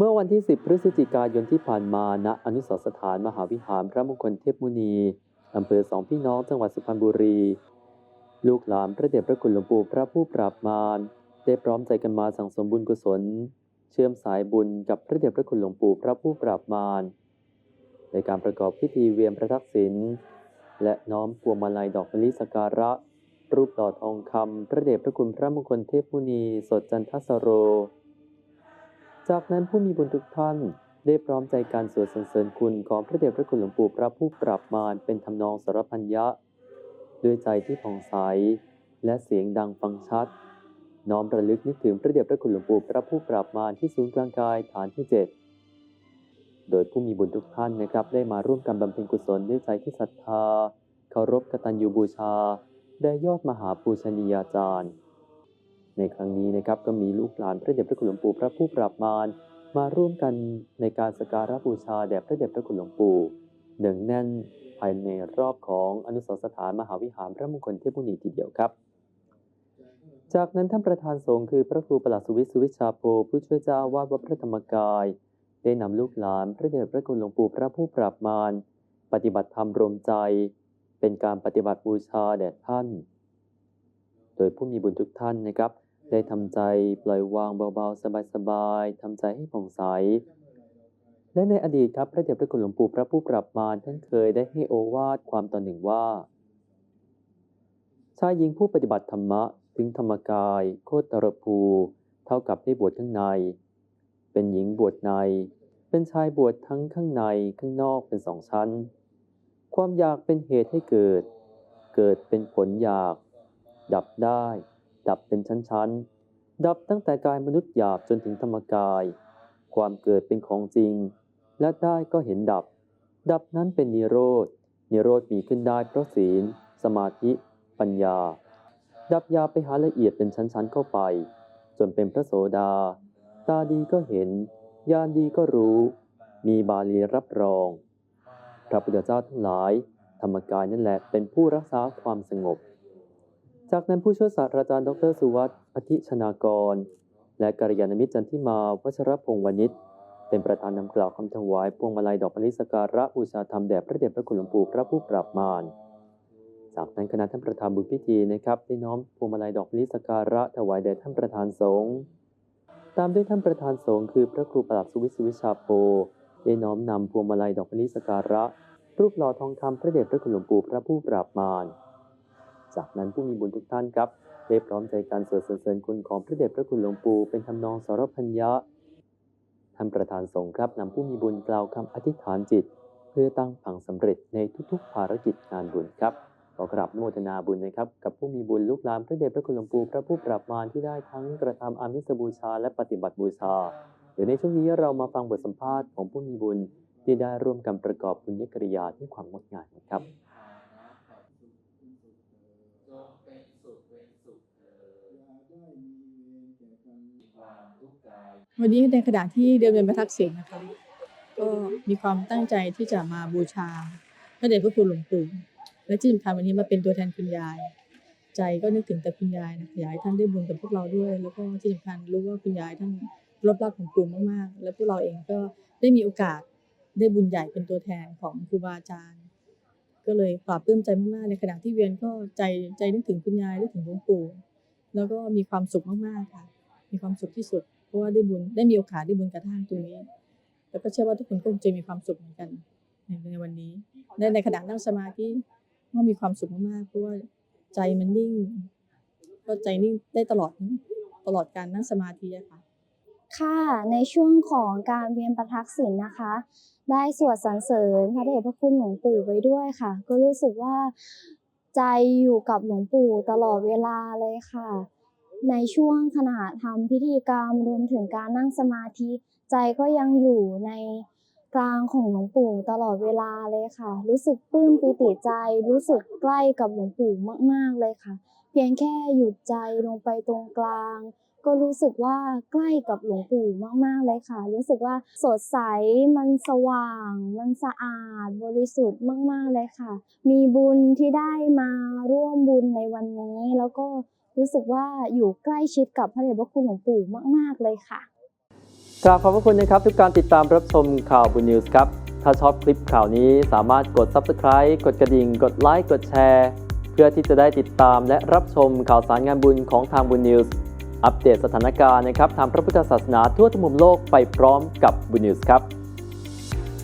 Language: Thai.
เมื่อวันที่ 10 พฤศจิกายนที่ผ่านมาณอนุสรสถานมหาวิหารพระมงคลเทพมุนีอำเภอสองพี่น้องจังหวัดสุพรรณบุรี ลูกหลานพระเดชพระคุณหลวงปู่พระผู้ปราบมารได้พร้อมใจกันมาสั่งสมบุญกุศล เชื่อมสายบุญกับพระเดชพระคุณหลวงปู่พระผู้ปราบมารในการประกอบพิธีเวียนพระทักษิณและน้อมพวงมาลัยดอกมะลิสกการะ รูปหล่อทองคำพระเดชพระคุณพระมงคลเทพมุนีสดจันทสโร จากนั้นผู้มีบุญทุกท่าน ได้พร้อมใจการสวดสรรเสริญคุณของพระเดชพระคุณหลวงปู่พระผู้ปราบมารเป็นทำนองสารพันยะ ด้วยใจที่ผ่องใสและเสียงดังฟังชัด น้อมระลึกนึกถึงพระเดชพระคุณหลวงปู่พระผู้ปราบมารที่ศูนย์กลางกายฐานที่ 7 โดยผู้มีบุญทุกท่านนะครับ ได้มาร่วมกันบำเพ็ญกุศลด้วยใจที่ศรัทธาเคารพกตัญญูบูชา ได้ยอดมหาปูชนียาจารย์ ในครั้งนี้นะครับก็มีลูกหลานพระเดชพระคุณหลวงปู่พระผู้ปราบมารมาร่วมกันในการสการะบูชาแด่พระเดชพระคุณหลวงปู่เนืองแน่นภายในรอบของอนุสรสถานมหาวิหารพระมงคลเทพมุนีทีเดียวครับ จากนั้นท่านประธานสงฆ์คือพระครูประหลัดสุวิสุวิชาโพผู้ช่วยเจ้าวาสวัดพระธรรมกาย ได้นำลูกหลานพระเดชพระคุณหลวงปู่พระผู้ปราบมารปฏิบัติธรรมรวมใจ เป็นการปฏิบัติบูชาแด่ท่าน โดยผู้มีบุญทุกท่านนะครับ ได้ทำใจปล่อยวางเบาๆ สบายๆทำใจให้ผ่องใส และในอดีตครับพระเดชพระคุณหลวงปู่พระผู้ปราบมารท่านเคยได้ให้โอวาทความตอนหนึ่งว่า ชายหญิงผู้ปฏิบัติธรรมะถึงธรรมกาย โคตรภู เท่ากับได้บวชข้างใน เป็นหญิงบวชใน เป็นชายบวชทั้งข้างในข้างนอกเป็นสองชั้น ความอยากเป็นเหตุให้เกิด เกิดเป็นผลอยาก ดับได้ ดับเป็นชั้นๆ ดับตั้งแต่กายมนุษย์หยาบจนถึงธรรมกาย ความเกิดเป็นของจริง และได้ก็เห็นดับ ดับนั้นเป็นนิโรธ นิโรธมีขึ้นได้เพราะศีล สมาธิ ปัญญา ดับยาไปหาละเอียดเป็นชั้นๆเข้าไป จนเป็นพระโสดา ตาดีก็เห็น ญาณดีก็รู้ มีบาลีรับรอง พระพุทธเจ้าทั้งหลาย ธรรมกายนั่นแหละเป็นผู้รักษาความสงบ จากนั้นผู้ช่วยศาสตราจารย์ดรสุวัตอธิชนากร และกัลยาณมิตรจันทิมาวัชรพงษ์วณิชเป็นประธานนำกล่าวคำถวายพวงมาลัยดอกมะลิสการะบูชาธรรมแด่พระเดชพระคุณหลวงปู่พระผู้ปราบมารจากนั้นคณะท่านประธานบุญพิธีนะครับได้น้อมพวงมาลัยดอกมะลิสการะถวายแด่ท่านประธานสงฆ์ตามด้วยท่านประธานสงฆ์คือพระครูประหลัดสุวิสุวิชาโพได้น้อมนำพวงมาลัยดอกมะลิสการะ รูปหล่อทองคำพระเดชพระคุณหลวงปู่พระผู้ปราบมาร จากนั้นผู้มีบุญทุกท่านครับได้พร้อมใจการสวดสรรเสริญคุณของพระเดชพระคุณหลวงปู่เป็นทำนองสารพัญญะท่านประธานสงฆ์ครับนำผู้มีบุญกล่าวคำอธิษฐานจิต เพื่อตั้งผังสำเร็จในทุกๆ ภารกิจงานบุญครับขอกราบโมทนาบุญนะครับ กับผู้มีบุญลูกหลานพระเดชพระคุณหลวงปู่พระผู้ปราบมารที่ได้ทั้งกระทำอามิสบูชาและปฏิบัติบูชา เดี๋ยวในช่วงนี้เรามาฟังบทสัมภาษณ์ของผู้มีบุญที่ได้ร่วมกันประกอบบุญญกริยาที่ความงดงามนะครับ จงเป็นสุขเป็นสุขเถิดมีค วันนี้ในขณะที่เดินเดินพระทักษิณนะคะก็มีความตั้งใจที่จะมาบูชาพระเดชพระคุณหลวงปู่และที่สำคัญวันนี้มาเป็นตัวแทนคุณยาย ใจก็นึกถึงแต่คุณยายนะอยากให้ท่านได้บุญกับพวกเราด้วย แล้วก็ที่สำคัญรู้ว่าคุณยายท่านรบรักของปู่มากๆ และพวกเราเองก็ได้มีโอกาสได้บุญใหญ่เป็นตัวแทนของครูบาอาจารย์ก็เลยปลาบปลื้มใจมากๆในขณะที่เวียนก็ใจใจนึกถึงคุณยายนึกถึงหลวงปู่แล้วก็มีความสุขมากๆค่ะ มีความสุขที่สุด เพราะว่าได้บุญได้มีโอกาสได้บุญกระท่านตรงนี้ แล้วก็เชื่อว่าทุกคนก็คงจะมีความสุขเหมือนกันในวันนี้ในในขณะนั่งสมาธิก็มีความสุขมากๆเพราะว่าใจมันนิ่ง ก็ใจนิ่งได้ตลอดตลอดการนั่งสมาธิอะค่ะค่ะในช่วงของการเวียนประทักษิณนะคะ ได้สวดสรรเสริญพระเดชพระคุณหลวงปู่ไว้ด้วยค่ะ ก็รู้สึกว่าใจอยู่กับหลวงปู่ตลอดเวลาเลยค่ะ ในช่วงขณะทำพิธีกรรมรวมถึงการนั่งสมาธิ ใจก็ยังอยู่ในกลางของหลวงปู่ตลอดเวลาเลยค่ะ รู้สึกปลื้มปิติใจรู้สึกใกล้กับหลวงปู่มาก ๆเลยค่ะ เพียงแค่หยุดใจลงไปตรงกลาง ก็รู้สึกว่าใกล้กับหลวงปู่มากๆเลยค่ะ รู้สึกว่าสดใสมันสว่าง มันสะอาดบริสุทธิ์มาก ๆเลยค่ะ มีบุญที่ได้มาร่วมบุญในวันนี้ แล้วก็รู้สึกว่าอยู่ใกล้ชิดกับพระเดชพระคุณหลวงปู่มาก ๆเลยค่ะกราบขอบพระคุณนะครับทุกการติดตามรับชมข่าวบุญนิวส์ครับถ้าชอบคลิปข่าวนี้สามารถกด Subscribe กดกระดิ่ง กดไลค์กดแชร์ เพื่อที่จะได้ติดตามและรับชมข่าวสารงานบุญของทางบุญนิวส์ อัปเดตสถานการณ์นะครับทางพระพุทธศาสนาทั่วทุกมุมโลกไปพร้อมกับบุญนิวส์ครับ